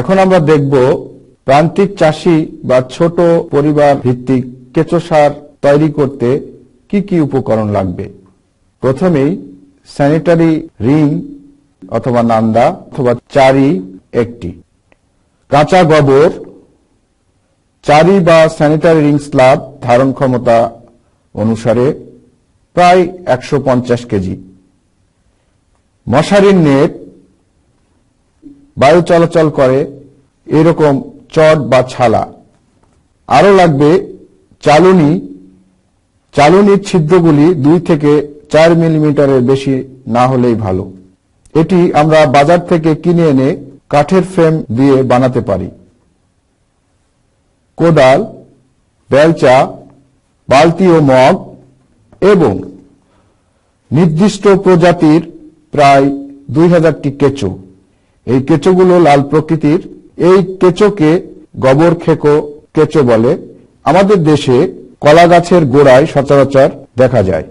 এখন আমরা দেখব প্রান্তিক চাষি বা ছোট পরিবার ভিত্তিক কেঁচো সার তৈরি করতে কি কি উপকরণ লাগবে? প্রথমেই স্যানিটারি রিং অথবা নান্দা অথবা চারি একটি। কাঁচা গোবর, চারি বা স্যানিটারি রিং স্ল্যাব ধারণ ক্ষমতা অনুসারে প্রায় একশো পঞ্চাশ কেজি। মশারির নেট বায়ু চলাচল করে এরকম চট বা ছালা। আরও লাগবে, চালুনি, চালুনির ছিদ্রগুলি দুই থেকে চার মিলিমিটারের বেশি না হলেই ভালো। এটি আমরা বাজার থেকে কিনে এনে কাঠের ফ্রেম দিয়ে বানাতে পারি। কোদাল, বেলচা, বালতি ও মগ এবং নির্দিষ্ট প্রজাতির প্রায় দুই হাজারটি কেঁচো। এই কেঁচোগুলো লাল প্রকৃতির। এই কেঁচোকে গবর খেকো কেঁচো বলে। আমাদের দেশে কলা গাছের গোড়ায় সচরাচর দেখা যায়।